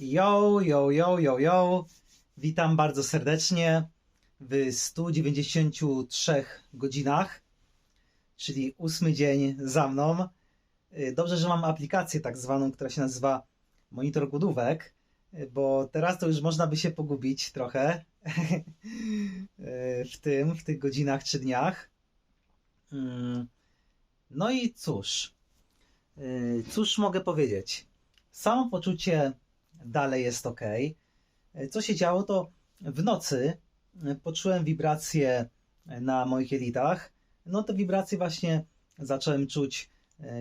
Yo, yo, yo, yo, yo. Witam bardzo serdecznie w 193 godzinach, czyli ósmy dzień za mną. Y, Dobrze, że mam aplikację tak zwaną, która się nazywa Monitor Głodówek, y, bo teraz to już można by się pogubić trochę y, w tym, w tych godzinach czy dniach. Mm, No i cóż, cóż mogę powiedzieć? Samo poczucie dalej jest ok. Co się działo, to w nocy poczułem wibracje na moich jelitach. No te wibracje właśnie zacząłem czuć,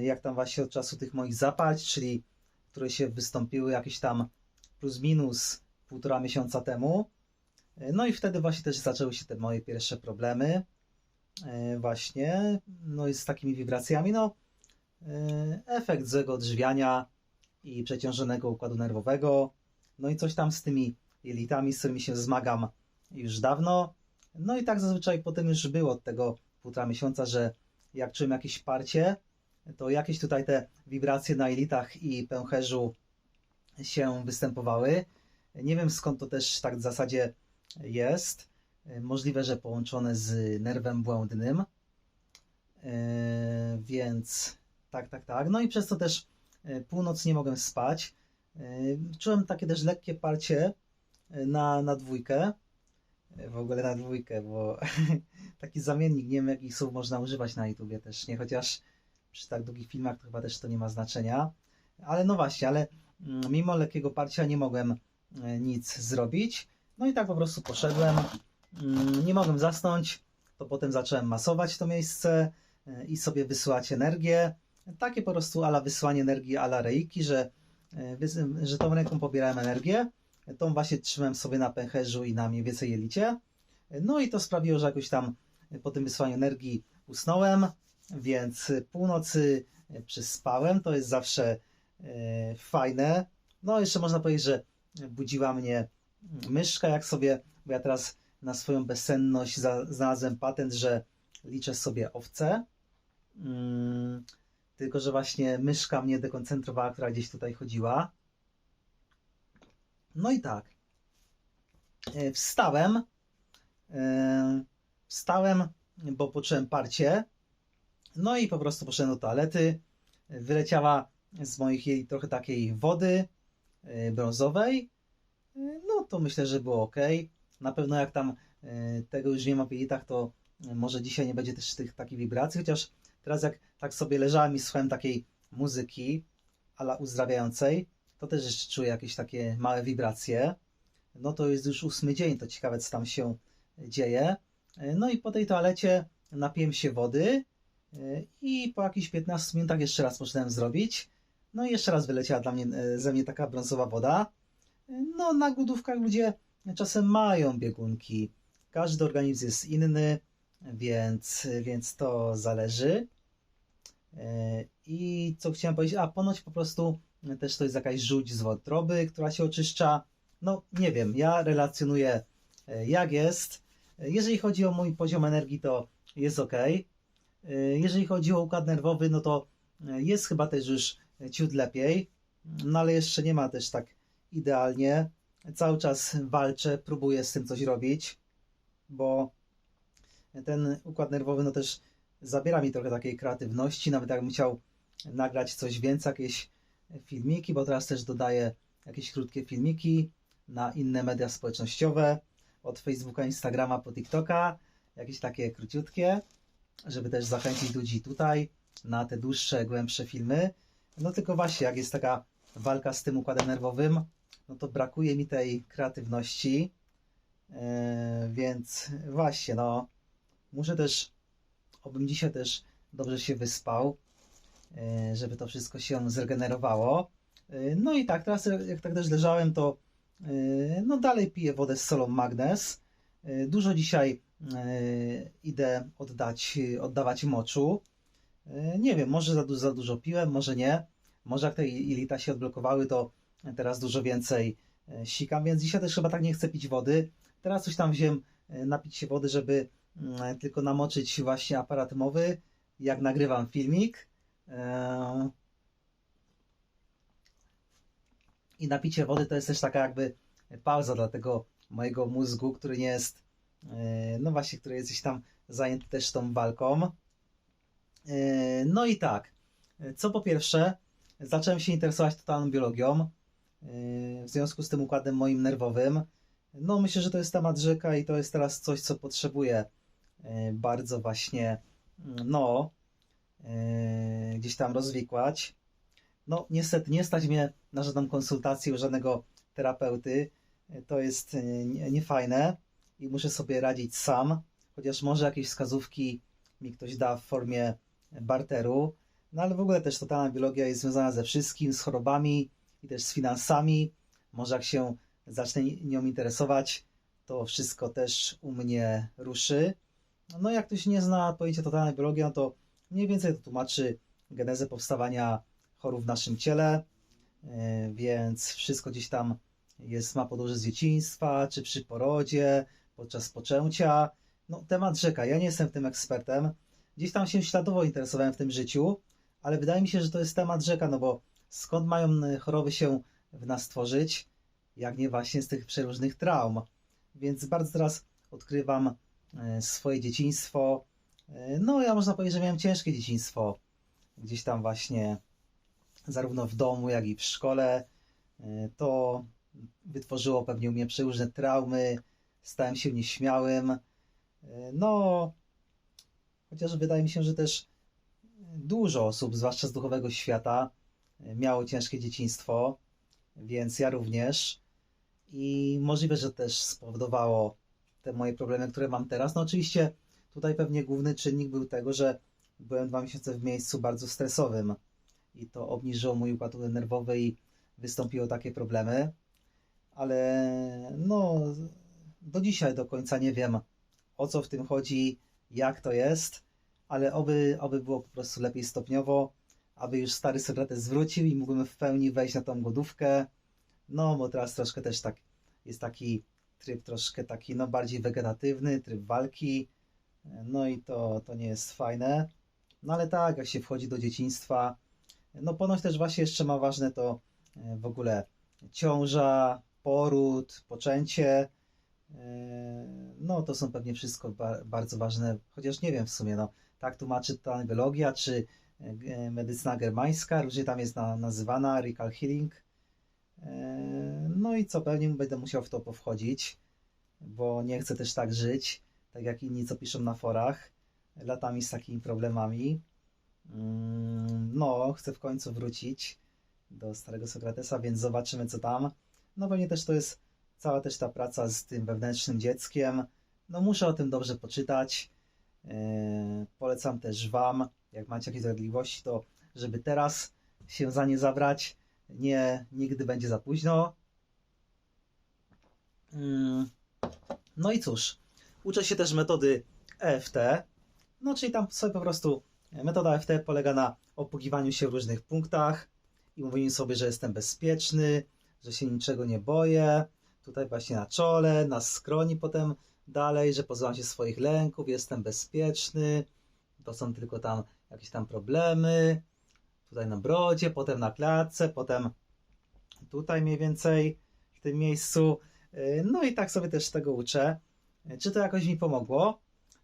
jak tam właśnie od czasu tych moich zapaść, czyli które się wystąpiły jakieś tam plus minus półtora miesiąca temu. No i wtedy właśnie też zaczęły się te moje pierwsze problemy. E, Właśnie, no i z takimi wibracjami, no e, efekt złego odżywiania i przeciążonego układu nerwowego, no i coś tam z tymi jelitami, z którymi się zmagam już dawno. No i tak zazwyczaj potem już było od tego półtora miesiąca, że jak czułem jakieś parcie, to jakieś tutaj te wibracje na jelitach i pęcherzu się występowały. Nie wiem skąd to też tak w zasadzie jest. Możliwe, że połączone z nerwem błędnym. E, Więc tak, tak, tak. No i przez to też północ nie mogłem spać. E, Czułem takie też lekkie parcie e, na, na dwójkę. E, W ogóle na dwójkę, bo taki zamiennik, nie wiem jakich słów można używać na YouTubie też, nie? Chociaż przy tak długich filmach to chyba też to nie ma znaczenia. Ale no właśnie, ale mm, mimo lekkiego parcia nie mogłem e, nic zrobić. No i tak po prostu poszedłem. Mm, Nie mogłem zasnąć, to potem zacząłem masować to miejsce e, i sobie wysyłać energię. Takie po prostu ala wysyłanie energii ala reiki, że, e, że tą ręką pobierałem energię, tą właśnie trzymałem sobie na pęcherzu i na mniej więcej jelicie. No i to sprawiło, że jakoś tam po tym wysłaniu energii usnąłem, więc północy przyspałem, to jest zawsze e, fajne. No jeszcze można powiedzieć, że budziła mnie myszka, jak sobie, bo ja teraz na swoją bezsenność znalazłem patent, że liczę sobie owce. Tylko, że właśnie myszka mnie dekoncentrowała, która gdzieś tutaj chodziła. No i tak. E, Wstałem. E, Wstałem, bo poczułem parcie. No i po prostu poszedłem do toalety. Wyleciała z moich jej trochę takiej wody e, brązowej. No to myślę, że było ok. Na pewno jak tam tego już nie ma w jelitach, to może dzisiaj nie będzie też tych takich wibracji, chociaż teraz jak tak sobie leżałem i słuchałem takiej muzyki ala uzdrawiającej, to też jeszcze czuję jakieś takie małe wibracje. No to jest już ósmy dzień, to ciekawe co tam się dzieje. E, No i po tej toalecie napiłem się wody e, i po jakichś 15 minutach jeszcze raz poszedłem zrobić. No i jeszcze raz wyleciała dla mnie, e, ze mnie taka brązowa woda. E, No na głodówkach ludzie czasem mają biegunki. Każdy organizm jest inny, więc, więc to zależy. E, I co chciałem powiedzieć? A ponoć po prostu też to jest jakaś żółć z wątroby, która się oczyszcza. No nie wiem, ja relacjonuję e, jak jest. E, Jeżeli chodzi o mój poziom energii, to jest ok. Jeżeli chodzi o układ nerwowy, no to e, jest chyba też już ciut lepiej. No ale jeszcze nie ma też tak idealnie. Cały czas walczę, próbuję z tym coś robić, bo ten układ nerwowy no też zabiera mi trochę takiej kreatywności, nawet jakbym chciał nagrać coś więcej, jakieś filmiki, bo teraz też dodaję jakieś krótkie filmiki na inne media społecznościowe, od Facebooka, Instagrama po TikToka, jakieś takie króciutkie, żeby też zachęcić ludzi tutaj na te dłuższe, głębsze filmy. No tylko właśnie, jak jest taka walka z tym układem nerwowym, no to brakuje mi tej kreatywności, Eee, więc właśnie, no muszę też, obym dzisiaj też dobrze się wyspał, e, żeby to wszystko się zregenerowało. E, No i tak, teraz jak tak też leżałem, to e, no dalej piję wodę z solą magnes. Dużo dzisiaj idę oddać, oddawać moczu. Nie wiem, może za, du- za dużo piłem, może nie. Może jak te jelita się odblokowały, to teraz dużo więcej sikam, więc dzisiaj też chyba tak nie chcę pić wody. Teraz coś tam wziąłem napić się wody, żeby tylko namoczyć właśnie aparat mowy, jak nagrywam filmik. E, I napicie wody to jest też taka jakby pauza dla tego mojego mózgu, który nie jest, e, no właśnie, który jest gdzieś tam zajęty też tą walką. E, No i tak, co po pierwsze, zacząłem się interesować totalną biologią w związku z tym układem moim nerwowym. No myślę, że to jest temat rzeka i to jest teraz coś, co potrzebuję bardzo właśnie, mm, no, e, gdzieś tam rozwikłać. No niestety nie stać mnie na żadną konsultację u żadnego terapeuty. E, To jest e, nie- niefajne i muszę sobie radzić sam, chociaż może jakieś wskazówki mi ktoś da w formie barteru. No ale w ogóle też totalna biologia jest związana ze wszystkim, z chorobami i też z finansami. Może jak się zacznę nią interesować, to wszystko też u mnie ruszy. No jak ktoś nie zna pojęcia totalna biologia, no to mniej więcej to tłumaczy genezę powstawania chorób w naszym ciele, Yy, więc wszystko gdzieś tam jest, ma podłoże z dzieciństwa, czy przy porodzie, podczas poczęcia. No temat rzeka, ja nie jestem tym ekspertem. Gdzieś tam się śladowo interesowałem w tym życiu, ale wydaje mi się, że to jest temat rzeka, no bo skąd mają choroby się w nas tworzyć, jak nie właśnie z tych przeróżnych traum. Więc bardzo teraz odkrywam swoje dzieciństwo. Y, No, ja można powiedzieć, że miałem ciężkie dzieciństwo. Gdzieś tam właśnie, zarówno w domu, jak i w szkole. Y, To wytworzyło pewnie u mnie przeróżne traumy. Stałem się nieśmiałym. No, chociaż wydaje mi się, że też dużo osób, zwłaszcza z duchowego świata, miało ciężkie dzieciństwo, więc ja również. I możliwe, że też spowodowało te moje problemy, które mam teraz. No oczywiście tutaj pewnie główny czynnik był tego, że byłem dwa miesiące w miejscu bardzo stresowym i to obniżyło mój układ nerwowy i wystąpiły takie problemy. Ale no, do dzisiaj do końca nie wiem o co w tym chodzi, jak to jest, ale oby, oby było po prostu lepiej stopniowo, aby już stary Sokrates zwrócił i mógłbym w pełni wejść na tą głodówkę. No, bo teraz troszkę też tak jest taki tryb troszkę taki, no bardziej wegetatywny, tryb walki. No i to, to nie jest fajne. No ale tak, jak się wchodzi do dzieciństwa, no ponoć też właśnie jeszcze ma ważne to e, w ogóle ciąża, poród, poczęcie. E, No to są pewnie wszystko ba- bardzo ważne, chociaż nie wiem w sumie, no tak tłumaczy ta biologia, czy e, medycyna germańska, różnie tam jest na, nazywana, recall healing. No i co, pewnie będę musiał w to powchodzić, bo nie chcę też tak żyć, tak jak inni, co piszą na forach, latami z takimi problemami. Mm, No, chcę w końcu wrócić do starego Sokratesa, więc zobaczymy, co tam. No pewnie też to jest cała też ta praca z tym wewnętrznym dzieckiem. No muszę o tym dobrze poczytać. E, Polecam też Wam, jak macie jakieś dolegliwości, to żeby teraz się za nie zabrać. Nie, nigdy będzie za późno. Mm, No i cóż, uczę się też metody EFT. No, czyli tam sobie po prostu metoda EFT polega na opugiwaniu się w różnych punktach i mówieniu sobie, że jestem bezpieczny, że się niczego nie boję. Tutaj właśnie na czole, na skroni, potem dalej, że pozbyłam się swoich lęków, jestem bezpieczny. To są tylko tam jakieś tam problemy. Tutaj na brodzie, potem na klatce, potem tutaj mniej więcej w tym miejscu. Yy, No i tak sobie też tego uczę. Yy, Czy to jakoś mi pomogło?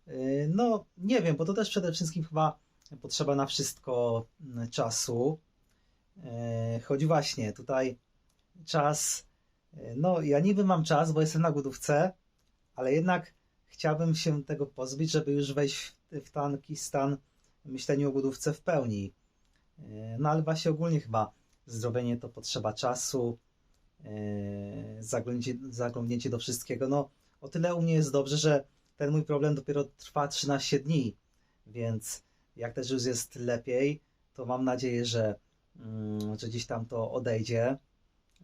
Yy, No nie wiem, bo to też przede wszystkim chyba potrzeba na wszystko mm, czasu. Choć właśnie tutaj czas, no ja niby mam czas, bo jestem na głodówce, ale jednak chciałbym się tego pozbyć, żeby już wejść w, taki stan myślenia o głodówce w pełni. No ale właśnie ogólnie chyba zdrowienie to potrzeba czasu, zaglądnięcie, zaglądnięcie do wszystkiego. No o tyle u mnie jest dobrze, że ten mój problem dopiero trwa 13 dni, więc jak też już jest lepiej, to mam nadzieję, że, mm, że gdzieś tam to odejdzie.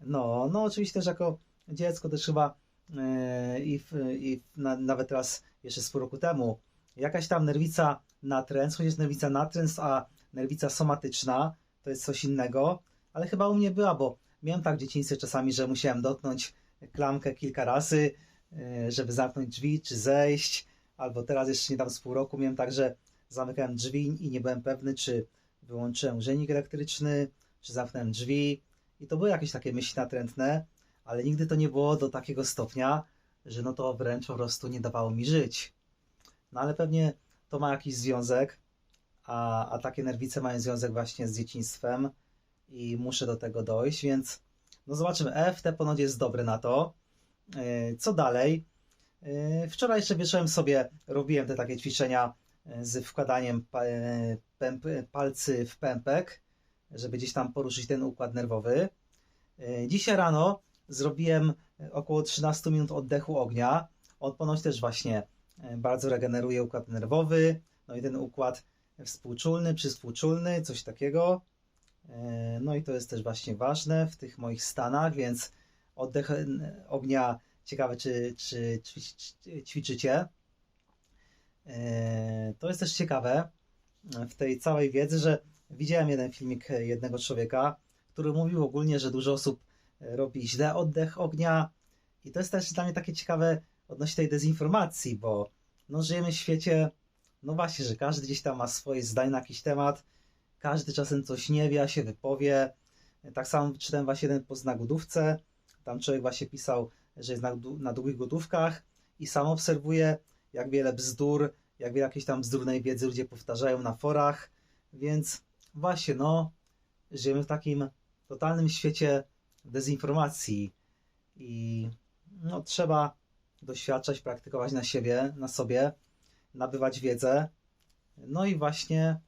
No, no oczywiście też jako dziecko też chyba yy, i, w, i na, nawet teraz jeszcze z pół roku temu jakaś tam nerwica natręt, choć jest nerwica natręt, a nerwica somatyczna to jest coś innego, ale chyba u mnie była, bo miałem tak w dzieciństwie czasami, że musiałem dotknąć klamkę kilka razy, yy, żeby zamknąć drzwi czy zejść, albo teraz jeszcze nie tam z pół roku miałem tak, że zamykałem drzwi i nie byłem pewny, czy wyłączyłem grzejnik elektryczny, czy zamknąłem drzwi i to były jakieś takie myśli natrętne, ale nigdy to nie było do takiego stopnia, że no to wręcz po prostu nie dawało mi żyć. No ale pewnie to ma jakiś związek, a, a takie nerwice mają związek właśnie z dzieciństwem i muszę do tego dojść, więc no zobaczymy. EFT ponoć jest dobry na to. Yy, Co dalej? Yy, Wczoraj jeszcze wieczorem sobie robiłem te takie ćwiczenia yy, z wkładaniem palcy w pępek, żeby gdzieś tam poruszyć ten układ nerwowy. Dzisiaj rano zrobiłem około 13 minut oddechu ognia. On ponoć też właśnie bardzo regeneruje układ nerwowy, no i ten układ współczulny, przywspółczulny, coś takiego. E, No i to jest też właśnie ważne w tych moich stanach, więc oddech e, ognia, ciekawe czy, czy ćwic- ćwiczycie. E, To jest też ciekawe w tej całej wiedzy, że widziałem jeden filmik jednego człowieka, który mówił ogólnie, że dużo osób robi źle oddech ognia i to jest też dla mnie takie ciekawe odnośnie tej dezinformacji, bo no, żyjemy w świecie, no właśnie, że każdy gdzieś tam ma swoje zdanie na jakiś temat, każdy czasem coś nie wie, a się wypowie. Tak samo czytałem właśnie jeden post na głodówce. Tam człowiek właśnie pisał, że jest na, na długich głodówkach i sam obserwuje, jak wiele bzdur, jak wiele jakiejś tam bzdurnej wiedzy ludzie powtarzają na forach. Więc właśnie, no, żyjemy w takim totalnym świecie dezinformacji i no, trzeba doświadczać, praktykować na siebie, na sobie, nabywać wiedzę. No i właśnie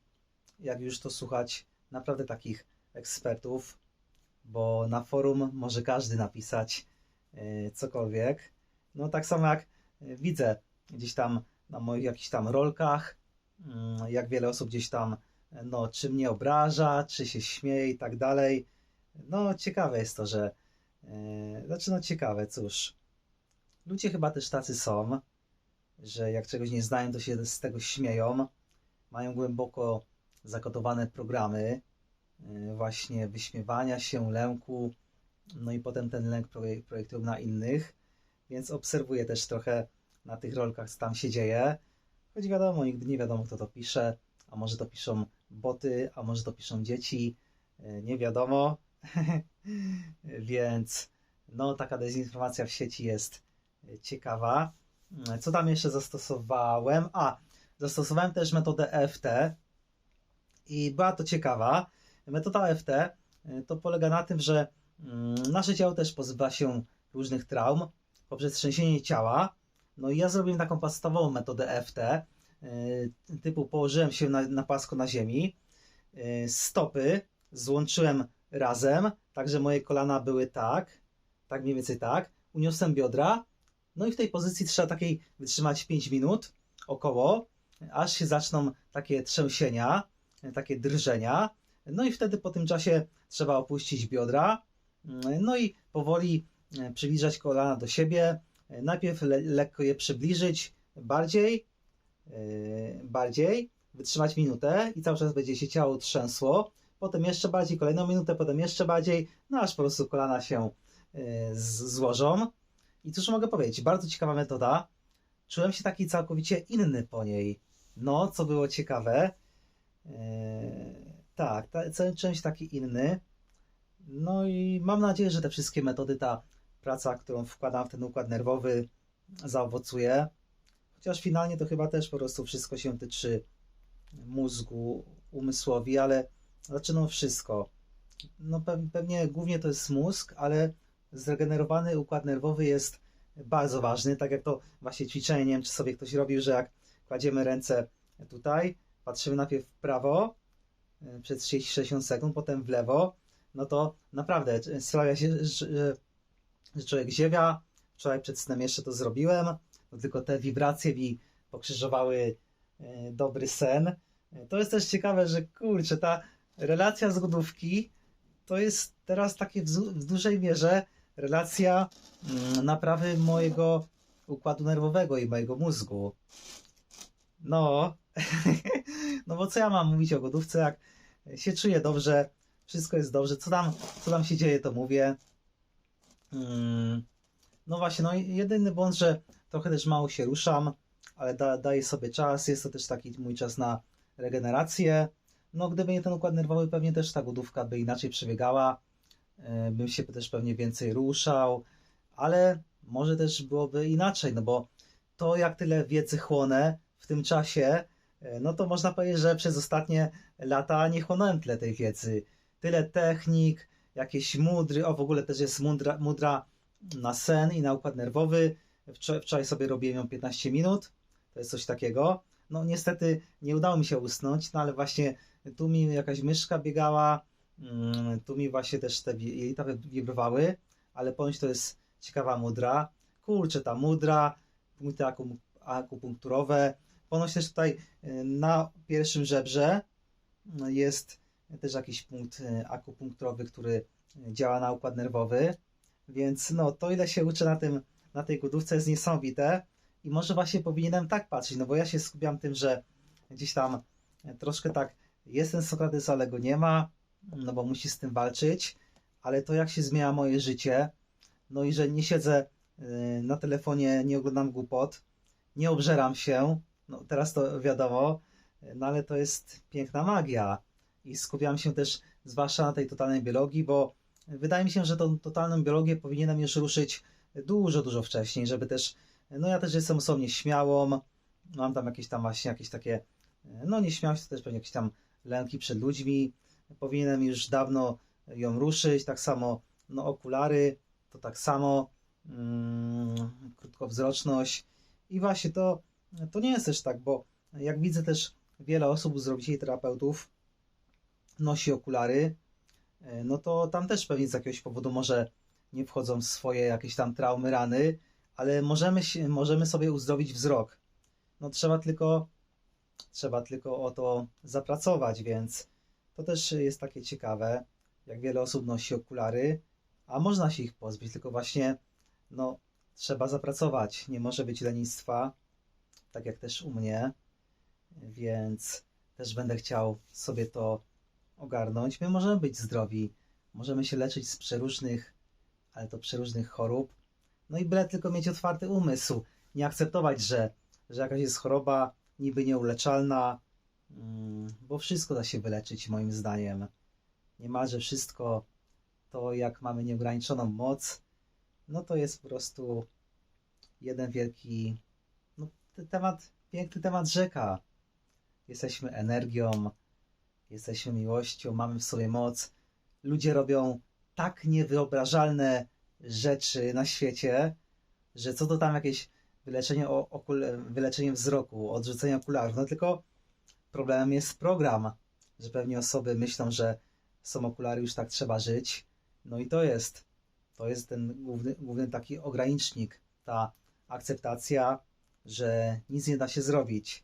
jak już to słuchać naprawdę takich ekspertów, bo na forum może każdy napisać e, cokolwiek. No tak samo jak e, widzę gdzieś tam na moich jakichś tam rolkach, mm, jak wiele osób gdzieś tam, e, no, czy mnie obraża, czy się śmieje i tak dalej. No ciekawe jest to, że, znaczy no ciekawe, cóż, ludzie chyba też tacy są, że jak czegoś nie znają, to się z tego śmieją, mają głęboko zakodowane programy y, właśnie wyśmiewania się, lęku, no i potem ten lęk projek- projektują na innych, więc obserwuję też trochę na tych rolkach, co tam się dzieje, choć wiadomo, nigdy nie wiadomo, kto to pisze, a może to piszą boty, a może to piszą dzieci, y, nie wiadomo, więc no taka dezinformacja w sieci jest y, ciekawa. Co tam jeszcze zastosowałem? A, zastosowałem też metodę EFT, i była to ciekawa. Metoda EFT y, to polega na tym, że mm, nasze ciało też pozbywa się różnych traum poprzez trzęsienie ciała. No i ja zrobiłem taką podstawową metodę EFT, y, typu położyłem się na, na na ziemi, y, stopy złączyłem razem, tak że moje kolana były tak, tak mniej więcej tak, uniosłem biodra, no i w tej pozycji trzeba takiej wytrzymać 5 minut około, aż się zaczną takie trzęsienia, takie drżenia. No i wtedy po tym czasie trzeba opuścić biodra. No i powoli e, przybliżać kolana do siebie. E, Najpierw le lekko je przybliżyć bardziej, e, bardziej, wytrzymać minutę i cały czas będzie się ciało trzęsło. Potem jeszcze bardziej, kolejną minutę, potem jeszcze bardziej, no aż po prostu kolana się z- złożą. I cóż mogę powiedzieć, bardzo ciekawa metoda. Czułem się taki całkowicie inny po niej. No, co było ciekawe, tak, ta, część taki inny. No i mam nadzieję, że te wszystkie metody, ta praca, którą wkładam w ten układ nerwowy, zaowocuje. Chociaż finalnie to chyba też po prostu wszystko się tyczy mózgu, umysłowi, ale znaczy no wszystko. No pe- pewnie głównie to jest mózg, ale zregenerowany układ nerwowy jest bardzo ważny. Tak jak to właśnie ćwiczenie, nie wiem czy sobie ktoś robił, że jak kładziemy ręce tutaj, patrzymy najpierw w prawo y, przez 30-60 sekund, potem w lewo, no to naprawdę y, sprawia się, że, że- człowiek ziewia. Wczoraj przed snem jeszcze to zrobiłem, no tylko te wibracje mi pokrzyżowały y, dobry sen. To jest też ciekawe, że kurczę, ta relacja z głodówki to jest teraz takie w, w dużej mierze relacja mm, naprawy mojego układu nerwowego i mojego mózgu. No, no bo co ja mam mówić o głodówce, jak się czuję dobrze, wszystko jest dobrze, co tam, co tam się dzieje, to mówię. Mm, No właśnie, no jedyny błąd, że trochę też mało się ruszam, ale da, daję sobie czas, jest to też taki mój czas na regenerację. No gdyby nie ten układ nerwowy, pewnie też ta głodówka by inaczej przebiegała. e, bym się też pewnie więcej ruszał, ale może też byłoby inaczej, no bo to jak tyle wiedzy chłonę w tym czasie, no to można powiedzieć, że przez ostatnie lata nie chłonąłem tyle tej wiedzy. Tyle technik, jakieś mudry, o w ogóle też jest mudra, mudra na sen i na układ nerwowy. Wczoraj, sobie robiłem ją 15 minut, to jest coś takiego. No niestety nie udało mi się usnąć, no ale właśnie tu mi jakaś myszka biegała, mm, tu mi właśnie też te jelita wi- wibrowały, ale ponoć to jest ciekawa mudra. Kurczę, ta mudra, punkty akupunkturowe. Ponoć też tutaj y, na pierwszym żebrze y, jest też jakiś punkt y, akupunkturowy, który działa na układ nerwowy. Więc no, to ile się uczę na tym, na tej głodówce jest niesamowite. I może właśnie powinienem tak patrzeć, no bo ja się skupiam tym, że gdzieś tam troszkę tak jest ten Sokrates, ale go nie ma, no bo musi z tym walczyć. Ale to jak się zmienia moje życie, no i że nie siedzę na telefonie, nie oglądam głupot, nie obżeram się, no teraz to wiadomo, no ale to jest piękna magia. I skupiam się też zwłaszcza na tej totalnej biologii, bo wydaje mi się, że tą totalną biologię powinienem już ruszyć dużo, dużo wcześniej, żeby też, no ja też jestem osobą nieśmiałą, mam tam jakieś tam właśnie jakieś takie, no nieśmiałość to też pewnie jakieś tam lęki przed ludźmi, powinienem już dawno ją ruszyć, tak samo no okulary, to tak samo mm, krótkowzroczność i właśnie to, to nie jest też tak, bo jak widzę też wiele osób, uzdrowicieli terapeutów nosi okulary, e, no to tam też pewnie z jakiegoś powodu może nie wchodzą w swoje jakieś tam traumy, rany, ale możemy, się, możemy sobie uzdrowić wzrok. No trzeba tylko, trzeba tylko o to zapracować, więc to też jest takie ciekawe, jak wiele osób nosi okulary, a można się ich pozbyć, tylko właśnie no, trzeba zapracować. Nie może być lenistwa, tak jak też u mnie, więc też będę chciał sobie to ogarnąć. My możemy być zdrowi, możemy się leczyć z przeróżnych, ale to przeróżnych chorób. No i byle tylko mieć otwarty umysł, nie akceptować, że, że jakaś jest choroba niby nieuleczalna, mm, bo wszystko da się wyleczyć, moim zdaniem. Niemalże wszystko to, jak mamy nieograniczoną moc, no to jest po prostu jeden wielki no, te- temat, piękny temat rzeka. Jesteśmy energią, jesteśmy miłością, mamy w sobie moc. Ludzie robią tak niewyobrażalne rzeczy na świecie, że co to tam jakieś wyleczenie, okul- wyleczenie wzroku, odrzucenie okularów. No tylko problemem jest program, że pewnie osoby myślą, że są okulary, już tak trzeba żyć. No i to jest, to jest ten główny, główny taki ogranicznik, ta akceptacja, że nic nie da się zrobić,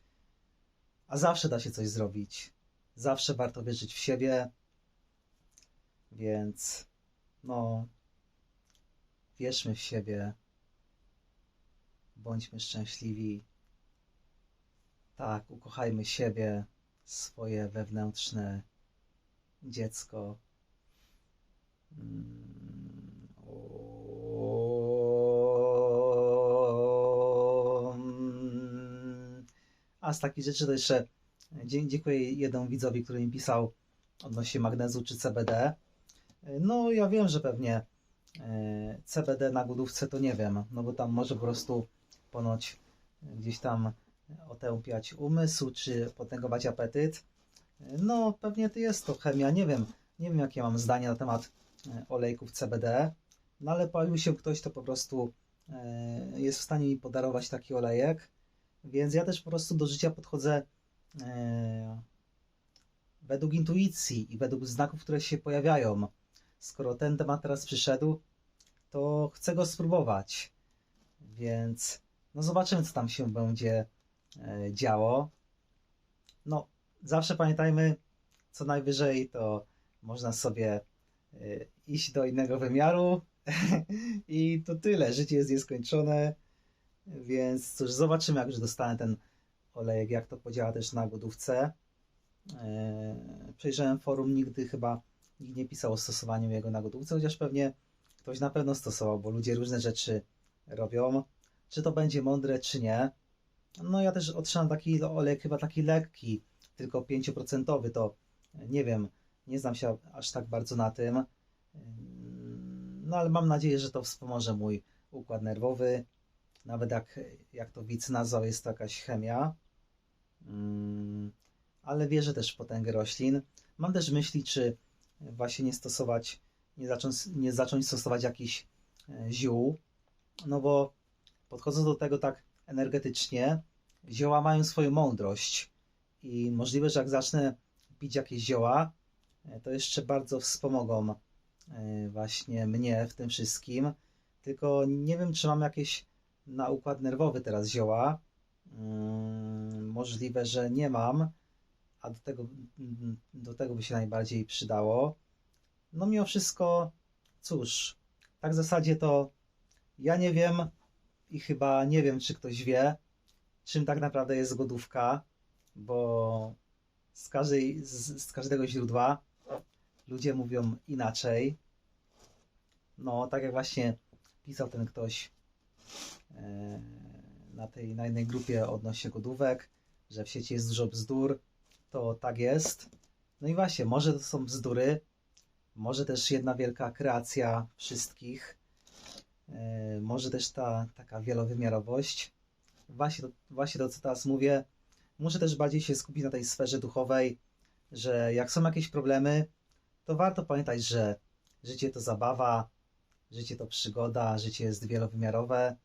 a zawsze da się coś zrobić. Zawsze warto wierzyć w siebie, więc no, wierzmy w siebie, bądźmy szczęśliwi. Tak, ukochajmy siebie, swoje wewnętrzne dziecko. Mm, A z takich rzeczy to jeszcze dzie- dziękuję jednemu widzowi, który mi pisał odnośnie magnezu czy CBD. No ja wiem, że pewnie e, CBD na głodówce to nie wiem, no bo tam może po prostu ponoć gdzieś tam otępiać umysł czy potęgować apetyt. No pewnie to jest to chemia, nie wiem, nie wiem jakie mam zdanie na temat e, olejków CBD, no ale pojawił się ktoś, to po prostu e, jest w stanie mi podarować taki olejek, więc ja też po prostu do życia podchodzę e, według intuicji i według znaków, które się pojawiają. Skoro ten temat teraz przyszedł, to chcę go spróbować. Więc no zobaczymy, co tam się będzie e, działo. No, zawsze pamiętajmy, co najwyżej to można sobie e, iść do innego wymiaru i to tyle. Życie jest nieskończone, więc cóż, zobaczymy, jak już dostanę ten olejek, jak to podziała też na głodówce. E, Przejrzałem forum, nigdy chyba nikt nie pisał o stosowaniu jego na gotówce, chociaż pewnie ktoś na pewno stosował, bo ludzie różne rzeczy robią. Czy to będzie mądre, czy nie. No ja też otrzymam taki olej, chyba taki lekki, tylko 5%, to nie wiem, nie znam się aż tak bardzo na tym. No ale mam nadzieję, że to wspomoże mój układ nerwowy. Nawet jak, jak to widz nazwał, jest to jakaś chemia. Mm, ale wierzę też w potęgę roślin. Mam też myśli, czy właśnie nie stosować, nie zacząć, nie zacząć stosować jakichś e, ziół. No bo podchodząc do tego tak energetycznie, zioła mają swoją mądrość. I możliwe, że jak zacznę pić jakieś zioła, e, to jeszcze bardzo wspomogą e, właśnie mnie w tym wszystkim. Tylko nie wiem, czy mam jakieś na układ nerwowy teraz zioła. Mm, Możliwe, że nie mam, a do tego, do tego by się najbardziej przydało. No mimo wszystko, cóż, tak w zasadzie to ja nie wiem i chyba nie wiem, czy ktoś wie, czym tak naprawdę jest głodówka, bo z, każdej, z, z każdego źródła ludzie mówią inaczej. No, tak jak właśnie pisał ten ktoś na tej na jednej grupie odnośnie głodówek, że w sieci jest dużo bzdur, to tak jest. No i właśnie, może to są bzdury, może też jedna wielka kreacja wszystkich, e, może też ta taka wielowymiarowość. Właśnie właśnie to, co teraz mówię, muszę też bardziej się skupić na tej sferze duchowej, że jak są jakieś problemy, to warto pamiętać, że życie to zabawa, życie to przygoda, życie jest wielowymiarowe.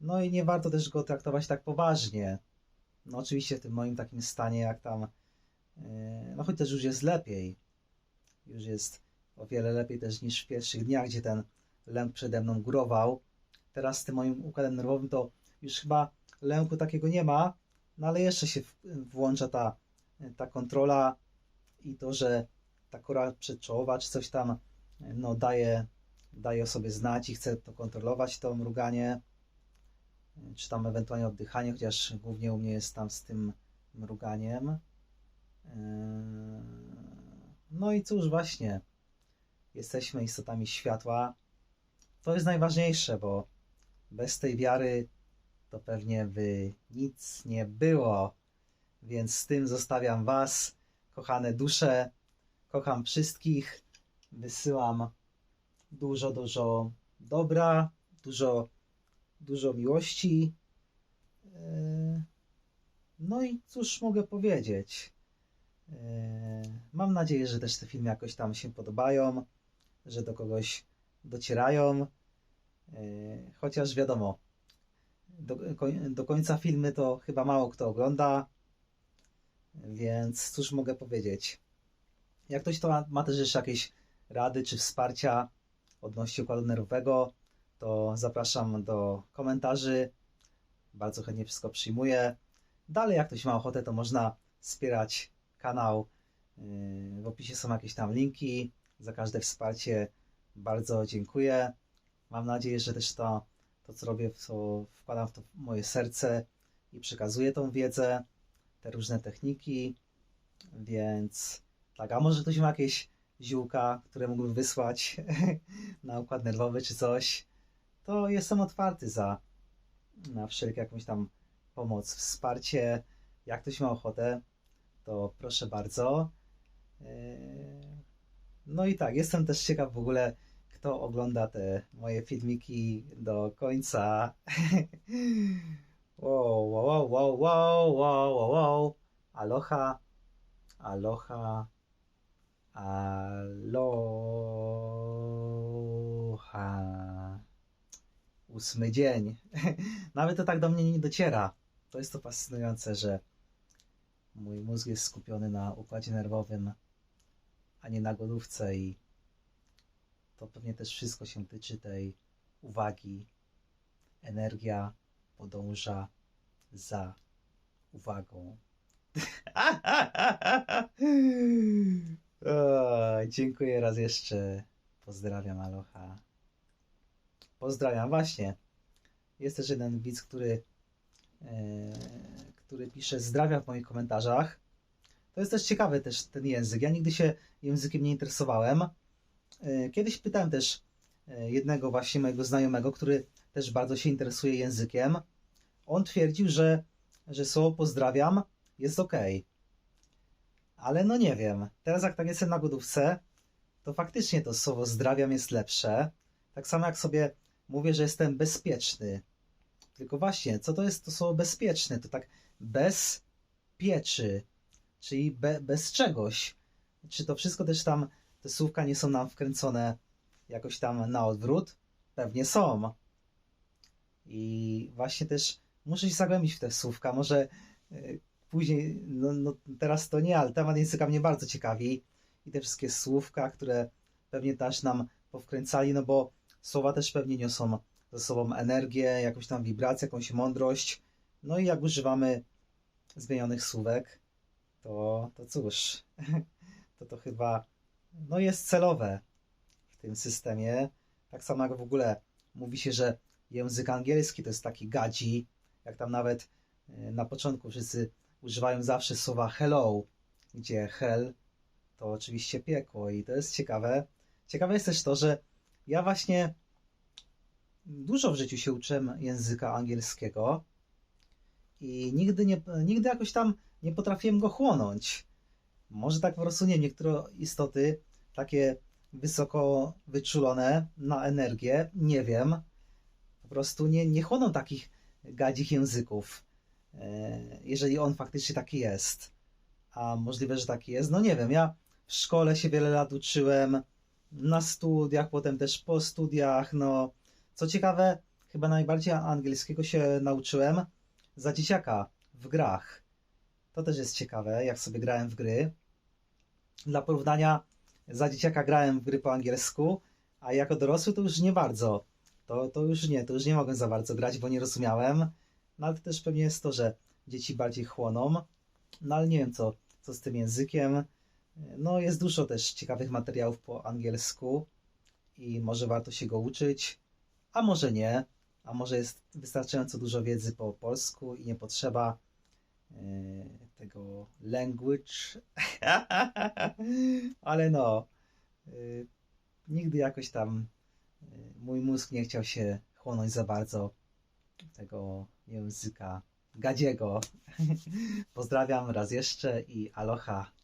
No i nie warto też go traktować tak poważnie. No oczywiście w tym moim takim stanie, jak tam, yy, no choć też już jest lepiej. Już jest o wiele lepiej też niż w pierwszych dniach, gdzie ten lęk przede mną górował. Teraz z tym moim układem nerwowym to już chyba lęku takiego nie ma, no ale jeszcze się włącza ta, ta kontrola i to, że ta kora przedczołowa czy coś tam no, daje, daje o sobie znać i chce to kontrolować, to mruganie, czy tam ewentualnie oddychanie, chociaż głównie u mnie jest tam z tym mruganiem. Yy, No i cóż, właśnie, jesteśmy istotami światła. To jest najważniejsze, bo bez tej wiary to pewnie by nic nie było. Więc z tym zostawiam Was, kochane dusze. Kocham wszystkich. Wysyłam dużo, dużo dobra, dużo, dużo miłości. Yy, No i cóż mogę powiedzieć? Yy, Mam nadzieję, że też te filmy jakoś tam się podobają, że do kogoś docierają. Yy, Chociaż wiadomo, do końca filmy to chyba mało kto ogląda, więc cóż mogę powiedzieć. Jak ktoś to ma, ma też jeszcze jakieś rady czy wsparcia odnośnie układu nerwowego, to zapraszam do komentarzy. Bardzo chętnie wszystko przyjmuję. Dalej, jak ktoś ma ochotę, to można wspierać kanał. Yy, W opisie są jakieś tam linki. Za każde wsparcie bardzo dziękuję. Mam nadzieję, że też to, to co robię, to wkładam w to moje serce i przekazuję tą wiedzę, te różne techniki. Więc tak, a może ktoś ma jakieś ziółka, które mógłbym wysłać na układ nerwowy czy coś, to jestem otwarty za na wszelką jakąś tam pomoc, wsparcie. Jak ktoś ma ochotę, to proszę bardzo. Yy, No i tak, jestem też ciekaw w ogóle, kto ogląda te moje filmiki do końca. Wow, wow, wow, wow, wow, wow, wow. Aloha, aloha, aloha. Ósmy dzień. Nawet to tak do mnie nie dociera. To jest to fascynujące, że mój mózg jest skupiony na układzie nerwowym, a nie na głodówce i to pewnie też wszystko się tyczy tej uwagi. Energia podąża za uwagą. o, dziękuję raz jeszcze. Pozdrawiam, aloha. Pozdrawiam, właśnie. Jest też jeden widz, który, e, który pisze zdrawia w moich komentarzach. To jest też ciekawy też ten język. Ja nigdy się językiem nie interesowałem. E, Kiedyś pytałem też e, jednego właśnie mojego znajomego, który też bardzo się interesuje językiem. On twierdził, że, że słowo pozdrawiam jest ok. Ale no nie wiem. Teraz jak tak jestem na głodówce, to faktycznie to słowo zdrawiam jest lepsze. Tak samo jak sobie mówię, że jestem bezpieczny. Tylko właśnie, co to jest to słowo bezpieczny? To tak bez pieczy, czyli be, bez czegoś. Czy to wszystko też tam, te słówka nie są nam wkręcone jakoś tam na odwrót? Pewnie są. I właśnie też muszę się zagłębić w te słówka. Może y, później, no, no teraz to nie, ale temat języka mnie bardzo ciekawi. I te wszystkie słówka, które pewnie też nam powkręcali, no bo słowa też pewnie niosą ze sobą energię, jakąś tam wibrację, jakąś mądrość. No i jak używamy zmienionych słówek, to, to cóż, to to chyba no jest celowe w tym systemie. Tak samo jak w ogóle mówi się, że język angielski to jest taki gadzi, jak tam nawet y, na początku wszyscy używają zawsze słowa hello, gdzie hell to oczywiście piekło i to jest ciekawe. Ciekawe jest też to, że ja właśnie dużo w życiu się uczyłem języka angielskiego i nigdy, nie, nigdy jakoś tam nie potrafiłem go chłonąć. Może tak po prostu nie, niektóre istoty takie wysoko wyczulone na energię, nie wiem, po prostu nie, nie chłoną takich gadzich języków, e, jeżeli on faktycznie taki jest. A możliwe, że taki jest, no nie wiem, ja w szkole się wiele lat uczyłem, na studiach, potem też po studiach, no co ciekawe, chyba najbardziej angielskiego się nauczyłem za dzieciaka w grach. To też jest ciekawe, jak sobie grałem w gry. Dla porównania, za dzieciaka grałem w gry po angielsku, a jako dorosły to już nie bardzo. To, to już nie, to już nie mogłem za bardzo grać, bo nie rozumiałem. No ale to też pewnie jest to, że dzieci bardziej chłoną. No ale nie wiem, co, co z tym językiem. No jest dużo też ciekawych materiałów po angielsku i może warto się go uczyć, a może nie, a może jest wystarczająco dużo wiedzy po polsku i nie potrzeba e, tego language. Ale no, e, nigdy jakoś tam e, mój mózg nie chciał się chłonąć za bardzo tego języka gadziego. Pozdrawiam raz jeszcze i aloha.